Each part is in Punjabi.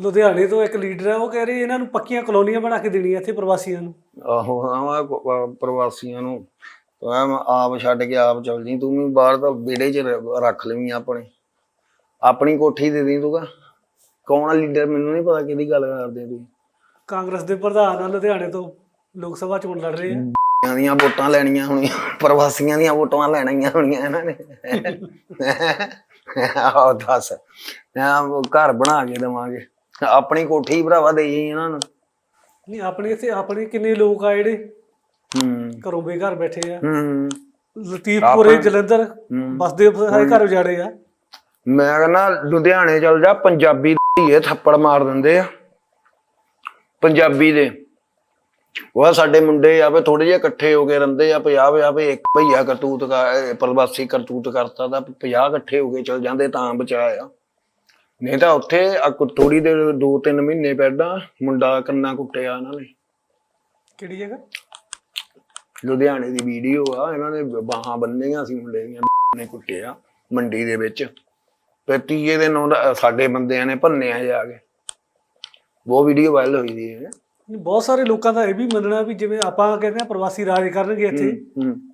ਲੁਧਿਆਣੇ ਤੋਂ ਇੱਕ ਲੀਡਰ ਹੈ ਉਹ ਕਹਿ ਰਹੇ ਇਹਨਾਂ ਨੂੰ ਪੱਕੀਆਂ ਕਲੋਨੀਆਂ ਬਣਾ ਕੇ ਦੇਣੀਆਂ ਇੱਥੇ ਪ੍ਰਵਾਸੀਆਂ ਨੂੰ। ਆਹੋ ਹਾਂ ਵਾ ਪ- ਪ- ਪ੍ਰਵਾਸੀਆਂ ਨੂੰ। ਮੈਂ ਆਪ ਛੱਡ ਕੇ ਆਪ ਚੱਲ ਜੀ ਤੂੰ ਵੀ ਬਾਹਰ ਦਾ ਵਿਹੜੇ 'ਚ ਰੱਖ ਲਵੀਂ ਆਪਣੇ। ਆਪਣੀ ਕੋਠੀ ਦੇ ਦੀ ਤੂੰ ਕੌਣ ਆ ਲੀਡਰ? ਮੈਨੂੰ ਨਹੀਂ ਪਤਾ ਕਿਹਦੀ ਗੱਲ ਕਰਦੇ ਤੂੰ ਕਾਂਗਰਸ ਦੇ ਪ੍ਰਧਾਨ ਆ ਲੁਧਿਆਣੇ ਤੋਂ ਲੋਕ ਸਭਾ ਚੋਣ ਲੜ ਰਹੇ ਆ। ਦੀਆਂ ਵੋਟਾਂ ਲੈਣੀਆਂ ਹੋਣੀਆਂ ਪ੍ਰਵਾਸੀਆਂ ਦੀਆਂ ਵੋਟਾਂ ਲੈਣੀਆਂ ਹੋਣੀਆਂ ਇਹਨਾਂ ਨੇ। ਆਹ ਦੱਸ ਮੈਂ ਘਰ ਬਣਾ ਕੇ ਦੇਵਾਂਗੇ। ਆਪਣੀ ਕੋਠੀ ਭਰਾਵਾ ਦੇਈ ਇਹਨਾਂ ਨੂੰ। ਨਹੀਂ ਆਪਣੇ ਇੱਥੇ ਆਪਣੇ ਕਿੰਨੇ ਲੋਕ ਆ ਜਿਹੜੇ? ਹੂੰ। ਘਰੋਂ ਬੇਘਰ ਬੈਠੇ ਆ। ਹੂੰ। ਲਤੀਫਪੁਰੇ ਜਲੰਧਰ ਬਸਦੇ ਸਾਰੇ ਘਰ ਉਜਾੜੇ ਆ। ਮੈਂ ਕਹਿੰਦਾ ਲੁਧਿਆਣੇ ਚਲ ਜਾ ਪੰਜਾਬੀ ਧੀਏ ਥੱਪੜ ਮਾਰ ਦਿੰਦੇ ਆ। ਪੰਜਾਬੀ ਦੇ। ਉਹ ਸਾਡੇ ਮੁੰਡੇ ਆ ਵੀ ਥੋੜੇ ਜਿਹਾ ਇਕੱਠੇ ਹੋ ਕੇ ਰਹਿੰਦੇ ਆ 50 50 ਵੀ ਇੱਕ ਭਈਆ ਕਰਤੂਤ ਪ੍ਰਵਾਸੀ ਕਰਤੂਤ ਕਰਤਾ ਤਾਂ 50 ਇਕੱਠੇ ਹੋ ਕੇ ਚਲ ਜਾਂਦੇ ਤਾਂ ਬਚਾਇਆ। ਨਹੀਂ ਤਾਂ ਉੱਥੇ ਥੋੜੀ ਦੇਰ 2-3 ਮਹੀਨੇ ਪਹਿਲਾਂ ਮੁੰਡਾ ਕੰਨਾ ਕੁੱਟਿਆ ਇਹਨਾਂ ਨੇ। ਕਿਹੜੀ ਜਗ੍ਹਾ? ਲੁਧਿਆਣੇ ਦੀ ਵੀਡੀਓ ਆ ਇਹਨਾਂ ਨੇ ਬਾਹਾਂ ਬੰਨੀਆਂ ਸੀ ਮੁੰਡੇ ਦੀਆਂ ਨੇ ਕੁੱਟਿਆ ਮੰਡੀ ਦੇ ਵਿੱਚ। ਤੇ ਤੀਏ ਦਿਨ ਉਹਦਾ ਸਾਡੇ ਬੰਦਿਆਂ ਨੇ ਭੰਨਿਆ ਜਾ ਕੇ। ਉਹ ਵੀਡੀਓ ਵਾਇਰਲ ਹੋਈ ਦੀ ਹੈ। ਬਹੁਤ ਸਾਰੇ ਲੋਕਾਂ ਦਾ ਇਹ ਵੀ ਮੰਨਣਾ ਵੀ ਜਿਵੇਂ ਆਪਾਂ ਕਹਿੰਦੇ ਆ ਪ੍ਰਵਾਸੀ ਰਾਜ ਕਰਨਗੇ ਇੱਥੇ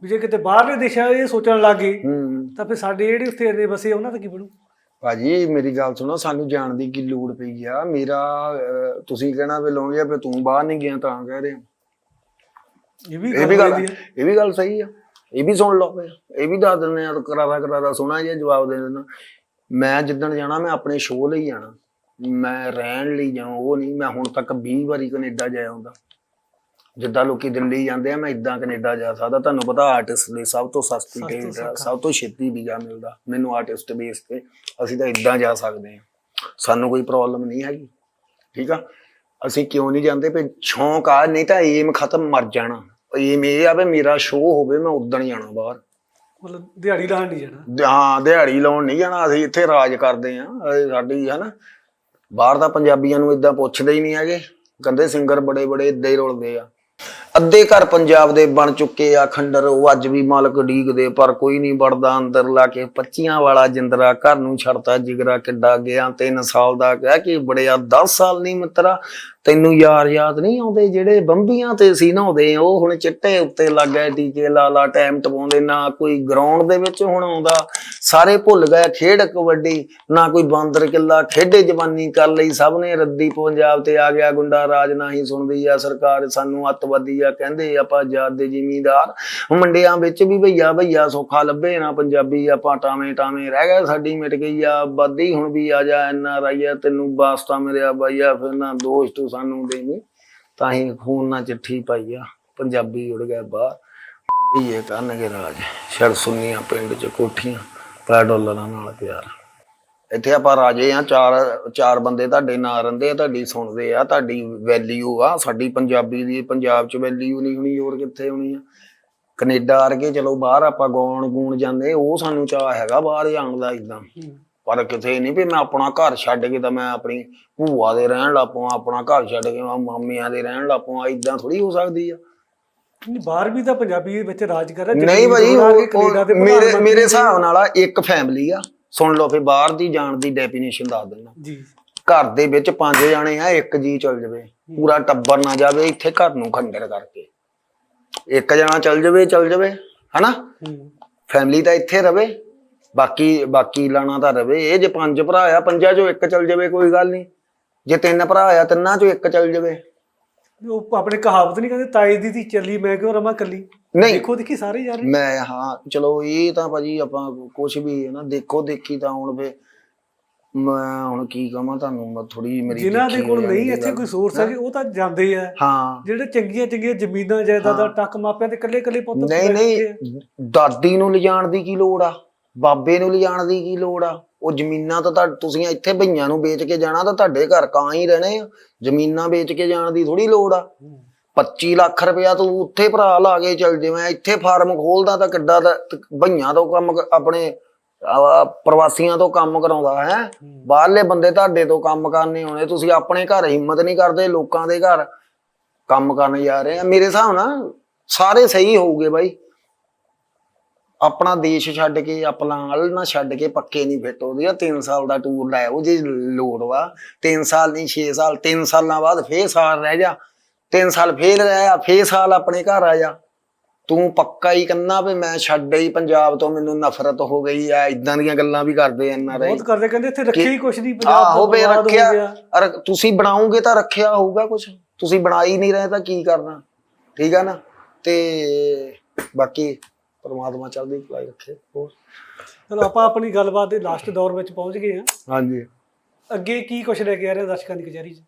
ਵੀ ਜੇ ਕਿਤੇ ਬਾਹਰਲੇ ਦੇਸ਼ਾਂ ਇਹ ਸੋਚਣ ਲੱਗੇ ਹੂੰ ਤਾਂ ਫਿਰ ਸਾਡੇ ਜਿਹੜੇ ਉੱਥੇ ਇੰਨੇ ਵਸੇ ਉਹਨਾਂ ਦਾ ਕੀ ਬਣੂ? ਭਾਜੀ ਮੇਰੀ ਗੱਲ ਸੁਣੋ ਸਾਨੂੰ ਜਾਣ ਦੀ ਕੀ ਲੋੜ ਪਈ ਆ? ਮੇਰਾ ਅਹ, ਤੁਸੀਂ ਕਹਿਣਾ ਵੀ ਲੋਗੇ ਵੀ ਤੂੰ ਬਾਹਰ ਨਹੀਂ ਗਿਆ ਤਾਂ ਕਹਿ ਰਹੇ। ਇਹ ਵੀ ਇਹ ਵੀ ਗੱਲ। ਇਹ ਵੀ ਗੱਲ ਸਹੀ ਆ। ਇਹ ਵੀ ਸੁਣ ਲਓ। ਫਿਰ ਇਹ ਵੀ ਦੱਸ ਦਿੰਦੇ ਆ ਕਰਾਰਾ ਕਰਾਰਾ ਸੁਣਾ ਜਿਹਾ ਜਵਾਬ ਦੇ ਦੇਣਾ ਮੈਂ ਜਿੱਦਣ ਜਾਣਾ ਮੈਂ ਆਪਣੇ ਸ਼ੋਅ ਲਈ ਜਾਣਾ। ਮੈਂ ਰਹਿਣ ਲਈ ਜਾਵਾਂ ਉਹ ਨਹੀਂ ਮੈਂ ਹੁਣ ਤੱਕ 20 ਵਾਰੀ ਕੈਨੇਡਾ ਜਾਇਆ ਹੁੰਦਾ। ਜਿੱਦਾਂ ਲੋਕੀ ਦਿੱਲੀ ਜਾਂਦੇ ਆ ਮੈਂ ਇਦਾਂ ਕੈਨੇਡਾ ਜਾ ਸਕਦਾ। ਤੁਹਾਨੂੰ ਪਤਾ ਆਰਟਿਸਟ ਲਈ ਸਭ ਤੋਂ ਸਸਤੀ ਟਿਕਟ ਆ। ਸਭ ਤੋਂ ਛੇਤੀ ਵੀਜ਼ਾ ਮਿਲਦਾ। ਮੈਨੂੰ ਆਰਟਿਸਟ ਬੇਸ ਤੇ ਅਸੀਂ ਤਾਂ ਇਦਾਂ ਜਾ ਸਕਦੇ ਹਾਂ ਸਾਨੂੰ ਕੋਈ ਪ੍ਰੋਬਲਮ ਨਹੀਂ ਹੈਗੀ ਠੀਕ ਆ? ਅਸੀਂ ਕਿਉਂ ਨਹੀਂ ਜਾਂਦੇ? ਵੀ ਸ਼ੌਂਕ ਆ ਨਹੀਂ ਤਾਂ ਏਮ ਖਤਮ ਮਰ ਜਾਣਾ। ਏਮ ਇਹ ਆ ਵੀ ਮੇਰਾ ਸ਼ੋਅ ਹੋਵੇ ਮੈਂ ਉਦਣ ਜਾਣਾ ਬਾਹਰ। ਮਤਲਬ ਦਿਹਾੜੀ ਲਾਣ ਨਹੀਂ ਜਾਣਾ? ਹਾਂ ਦਿਹਾੜੀ ਲਾਉਣ ਨਹੀਂ ਜਾਣਾ। ਅਸੀਂ ਇੱਥੇ ਰਾਜ ਕਰਦੇ ਆ। ਸਾਡੀ ਹੈ ਨਾ ਬਾਹਰ ਦਾ ਪੰਜਾਬੀਆਂ ਨੂੰ ਇਦਾਂ ਪੁੱਛਦੇ ਹੀ ਨਹੀਂ ਹੈਗੇ। ਕਹਿੰਦੇ ਸਿੰਗਰ ਬੜੇ ਬੜੇ ਇਦਾਂ ਹੀ ਰੁਲਦੇ ਆ। ਅੱਧੇ ਘਰ ਪੰਜਾਬ ਦੇ ਬਣ ਚੁੱਕੇ ਆ ਖੰਡਰ, ਉਹ ਅੱਜ ਵੀ ਮਾਲਕ ਡੀਕਦੇ ਪਰ ਕੋਈ ਨਹੀਂ ਵੜਦਾ ਅੰਦਰ ਲਾ ਕੇ। ਪੱਚੀਆਂ ਵਾਲਾ ਜਿੰਦਰਾ ਘਰ ਨੂੰ ਛੱਡਦਾ ਜਿਗਰਾ ਕਿੱਡਾ ਗਿਆ 3 ਸਾਲ ਦਾ ਕਹਿ ਕੇ ਬੜਿਆ 10 ਸਾਲ ਨਹੀਂ ਮਿੱਤਰਾ। ਤੈਨੂੰ ਯਾਰ ਯਾਦ ਨਹੀਂ ਆਉਂਦੇ? ਜਿਹੜੇ ਬੰਬੀਆਂ ਤੇ ਸੀ ਨਹਾਉਂਦੇ, ਉਹ ਹੁਣ ਚਿੱਟੇ ਉੱਤੇ ਲੱਗ ਗਏ ਟੀਕੇ ਲਾ ਲਾ, ਟਾਈਮ ਟਪਾਉਂਦੇ, ਨਾ ਕੋਈ ਗਰਾਊਂਡ ਦੇ ਵਿੱਚ ਹੁਣ ਆਉਂਦਾ। ਸਾਰੇ ਭੁੱਲ ਗਏ, ਖੇਡ ਕਬੱਡੀ, ਨਾ ਕੋਈ ਬਾਂਦਰ ਕਿੱਲਾ, ਖੇਡੇ ਜਵਾਨੀ ਕਰ ਲਈ ਸਭ ਨੇ। ਰੱਦੀ ਪੰਜਾਬ ਤੇ ਆ ਗਿਆ ਗੁੰਡਾ, ਰਾਜ ਨਾ ਹੀ ਸੁਣਦੀ ਆ ਸਰਕਾਰ, ਸਾਨੂੰ ਅੱਤਵਾਦੀ ਆ, ਕਹਿੰਦੇ ਆਪਾਂ ਆਜ਼ਾਦ ਦੇ ਜ਼ਿਮੀਂਦਾਰ। ਮੰਡੀਆਂ ਵਿੱਚ ਵੀ ਭਈਆ ਭਈਆ ਸੌਖਾ ਲੱਭੇ ਨਾ ਪੰਜਾਬੀ, ਆਪਾਂ ਟਾਵੇਂ ਟਾਵੇਂ ਰਹਿ ਗਏ, ਸਾਡੀ ਮਿਟ ਗਈ ਆ ਆਬਾਦੀ ਹੁਣ ਵੀ ਆ ਜਾ ਐਨ ਆਰ ਆਈ ਆ, ਤੈਨੂੰ ਵਾਸਤਾ ਮੇਰਿਆ ਬਾਈਆ, ਫਿਰ ਨਾ ਦੋਸਤ ਤੂੰ ਸਾਨੂੰ ਦੇਵੀਂ। ਤਾਂ ਹੀ ਖੂਨ ਨਾਲ ਚਿੱਠੀ ਪਾਈ ਆ, ਪੰਜਾਬੀ ਉੜ ਗਿਆ ਬਾਹਰ। ਇਹ ਕਰਨਗੇ ਰਾਜ, ਛੜ ਸੁਨੀਆਂ ਪਿੰਡ ਚ ਕੋਠੀਆਂ ਪੈ ਡਾਲਰਾਂ ਨਾਲ ਪਿਆਰ। ਇੱਥੇ ਆਪਾਂ ਰਾਜੇ ਆ ਚਾਰ ਚਾਰ ਬੰਦੇ ਤੁਹਾਡੇ ਨਾਲ ਰਹਿੰਦੇ ਆ ਤੁਹਾਡੀ ਸੁਣਦੇ ਆ ਤੁਹਾਡੀ ਵੈਲਿਊ ਆ ਸਾਡੀ ਪੰਜਾਬੀ ਦੀ ਪੰਜਾਬ ਚ ਵੈਲਿਊ ਨਹੀਂ ਹੋਣੀ ਹੋਰ ਕਿੱਥੇ ਹੋਣੀ ਆ? ਕੈਨੇਡਾ ਵਰਗੇ ਚਲੋ ਬਾਹਰ ਆਪਾਂ ਗਾਉਣ ਗੂਣ ਜਾਂਦੇ ਉਹ ਸਾਨੂੰ ਚਾਹ ਹੈਗਾ ਬਾਹਰ ਜਾਣ ਦਾ ਇਦਾਂ ਪਰ ਕਿਤੇ ਨਹੀਂ ਵੀ ਮੈਂ ਆਪਣਾ ਘਰ ਛੱਡ ਕੇ ਤਾਂ ਮੈਂ ਆਪਣੀ ਭੂਆ ਦੇ ਰਹਿਣ ਲੱਪਾਂ ਆਪਣਾ ਘਰ ਛੱਡ ਕੇ ਮੈਂ ਮਾਮਿਆਂ ਦੇ ਰਹਿਣ ਲੱਪਾਂ ਇਦਾਂ ਥੋੜੀ ਹੋ ਸਕਦੀ ਆ। ਨਹੀਂ ਬਾਹਰ ਵੀ ਤਾਂ ਪੰਜਾਬੀ ਵਿੱਚ ਰਾਜ ਕਰ ਰਿਹਾ ਨਹੀਂ ਉਹ- ਪ੍ਰਧਾਨ ਮੇਰੇ ਮੇਰੇ ਹਿਸਾਬ ਨਾਲ ਆ ਇੱਕ ਫੈਮਿਲੀ ਆ। ਸੁਣ ਲਓ ਫੇ ਬਾਹਰ ਦੀ ਜਾਣ ਦੀ ਡੈਫੀਨੇਸ਼ਨ ਦੱਸ ਦਿੰਦਾ। ਜੀ। ਘਰ ਦੇ ਵਿੱਚ ਪੰਜ ਜਾਣੇ ਆ ਇੱਕ ਜੀ ਚਲ ਜਾਵੇ। ਪੂਰਾ ਟੱਬਰ ਨਾ ਜਾਵੇ ਇੱਥੇ ਘਰ ਨੂੰ ਖੰਡਰ ਕਰਕੇ। ਇੱਕ ਜਣਾ ਚਲ ਜਾਵੇ ਚਲ ਜਾਵੇ ਹਨਾ? ਫੈਮਿਲੀ ਤਾਂ ਇੱਥੇ ਰਵੇ ਬਾਕੀ ਬਾਕੀ ਲਾਣਾ ਤਾਂ ਰਵੇ। ਇਹ ਜੇ ਪੰਜ ਭਰਾ ਆ ਪੰਜਾਂ ਚੋਂ ਇੱਕ ਚਲ ਜਾਵੇ ਕੋਈ ਗੱਲ ਨਹੀਂ ਜੇ ਤਿੰਨ ਭਰਾ ਆ ਤਿੰਨਾਂ ਚੋਂ ਇੱਕ ਚਲ ਜਾਵੇ। ਉਹ ਆਪਣੇ ਕਹਾਵਤ ਨਹੀਂ ਕਹਿੰਦੇ ਤਾਏ ਦੀ ਧੀ ਚੱਲੀ ਮੈਂ ਕਿਉਂ ਰਵਾਂ ਕੱਲੀ ਨਹੀਂ। ਦੇਖੋ ਦੇਖੀ ਸਾਰੇ ਯਾਰ। ਮੈਂ ਹਾਂ ਚਲੋ ਇਹ ਤਾਂ ਭਾਜੀ ਆਪਾਂ ਕੁਝ ਵੀ ਹੈ ਨਾ ਦੇਖੋ ਦੇਖੀ ਤਾਂ ਹੁਣ ਫੇ ਮੈਂ ਹੁਣ ਕੀ ਕਹਾਂ ਤੁਹਾਨੂੰ ਮੈਂ ਥੋੜੀ ਮੇਰੀ ਜਿਨ੍ਹਾਂ ਦੇ ਕੋਲ ਨਹੀਂ ਦੀ ਇੱਥੇ। ਕੋਈ ਸੋਰਸ ਹੈ? ਉਹ ਤਾਂ ਜਾਂਦੇ ਆ। ਹਾਂ। ਜਿਹੜੇ ਚੰਗੀਆਂ ਚੰਗੀਆਂ ਜ਼ਮੀਨਾਂ ਜਾਇਦਾਦਾਂ ਟੱਕ ਮਾਪਿਆਂ ਤੇ ਕੱਲੇ ਕੱਲੇ ਪੁੱਤ ਨਹੀਂ। ਨਹੀਂ ਦਾਦੀ ਨੂੰ ਲਿਜਾਣ ਦੀ ਕੀ ਲੋੜ ਆ? ਬਾਬੇ ਨੂੰ ਲਿਜਾਣ ਦੀ ਕੀ ਲੋੜ ਆ? ਉਹ ਜ਼ਮੀਨਾਂ ਤਾਂ ਤੁਹਾ- ਤੁਸੀਂ ਇੱਥੇ ਭਈਆਂ ਨੂੰ ਵੇਚ ਕੇ ਜਾਣਾ ਤਾਂ ਤੁਹਾਡੇ ਘਰ ਕਾਂ ਹੀ ਰਹਿਣੇ ਆ। ਜ਼ਮੀਨਾਂ ਵੇਚ ਕੇ ਜਾਣ ਦੀ ਥੋੜੀ ਲੋੜ ਆ। 25 ਲੱਖ ਰੁਪਇਆ ਤੂੰ ਉੱਥੇ ਭਰਾ ਲਾ ਕੇ ਚੱਲ ਜਿਵੇਂ ਇੱਥੇ ਫਾਰਮ ਖੋਲਦਾ ਤਾਂ ਕਿੱਡਾ ਦਾ ਭਈਆਂ ਤੋਂ ਕੰਮ ਆਪਣੇ ਪ੍ਰਵਾਸੀਆਂ ਤੋਂ ਕੰਮ ਕਰਾਉਂਦਾ ਹੈ। ਬਾਹਰਲੇ ਬੰਦੇ ਤੁਹਾਡੇ ਤੋਂ ਕੰਮ ਕਰਨੇ ਹੋਣੇ ਤੁਸੀਂ ਆਪਣੇ ਘਰ ਹਿੰਮਤ ਨਹੀਂ ਕਰਦੇ, ਲੋਕਾਂ ਦੇ ਘਰ ਕੰਮ ਕਰਨ ਜਾ ਰਹੇ ਆ। ਮੇਰੇ ਹਿਸਾਬ ਨਾਲ ਸਾਰੇ ਸਹੀ ਹੋਊਗੇ ਬਾਈ। ਆਪਣਾ ਦੇਸ਼ ਛੱਡ ਕੇ ਆਪਣਾ ਅਲ ਨਾ ਛੱਡ ਕੇ ਪੱਕੇ ਨਹੀਂ ਫਿੱਟ ਉਹਦੀ ਆ 3 ਸਾਲ ਦਾ ਟੂਰ ਲਾਇਆ ਉਹ ਜੇ ਲੋੜ ਵਾ। 3 ਸਾਲ ਨਹੀਂ 6 ਸਾਲ 3 ਸਾਲਾਂ ਬਾਅਦ ਫੇਰ ਸਾਲ ਰਹਿ ਜਾ। 3 ਸਾਲ ਫੇਰ ਰਹਿ ਆ ਫੇਰ ਸਾਲ ਆਪਣੇ ਘਰ ਆ ਜਾ। ਤੂੰ ਪੱਕਾ ਹੀ ਕੰਨਾ ਵੀ ਮੈਂ ਛੱਡ ਹੀ ਪੰਜਾਬ ਤੋਂ ਮੈਨੂੰ ਨਫ਼ਰਤ ਹੋ ਗਈ ਆ। ਇਦਾਂ ਦੀਆਂ ਗੱਲਾਂ ਵੀ ਕਰਦੇ ਐਨ ਆਰ ਆਈ। ਬਹੁਤ ਕਰਦੇ ਕਹਿੰਦੇ ਇੱਥੇ ਰੱਖਿਆ ਹੀ ਕੁਛ ਨਹੀਂ ਪੰਜਾਬ ਆਹੋ ਤੋਂ ਬੇ ਬਰਬਾਦ ਹੋ ਰੱਖਿਆ। ਅਰ ਤੁਸੀਂ ਬਣਾਓਗੇ ਤਾਂ ਰੱਖਿਆ ਹੋਊਗਾ ਕੁਝ ਤੁਸੀਂ ਬਣਾ ਹੀ ਨਹੀਂ ਰਹੇ ਤਾਂ ਕੀ ਕਰਨਾ। ਠੀਕ ਆ ਨਾ? ਤੇ ਬਾਕੀ ਪਰਮਾਤਮਾ ਚੜ੍ਹਦੀ ਕਲਾ ਹੀ ਰੱਖੇ ਹੋਰ। ਚਲੋ ਆਪਾਂ ਆਪਣੀ ਗੱਲਬਾਤ ਦੇ ਲਾਸਟ ਦੌਰ ਵਿੱਚ ਪਹੁੰਚ ਗਏ ਹਾਂ। ਹਾਂਜੀ। ਅੱਗੇ ਕੀ ਕੁਛ ਲੈ ਕੇ ਆ ਰਹੇ ਹਾਂ ਦਰਸ਼ਕਾਂ ਦੀ ਕਚਹਿਰੀ 'ਚ?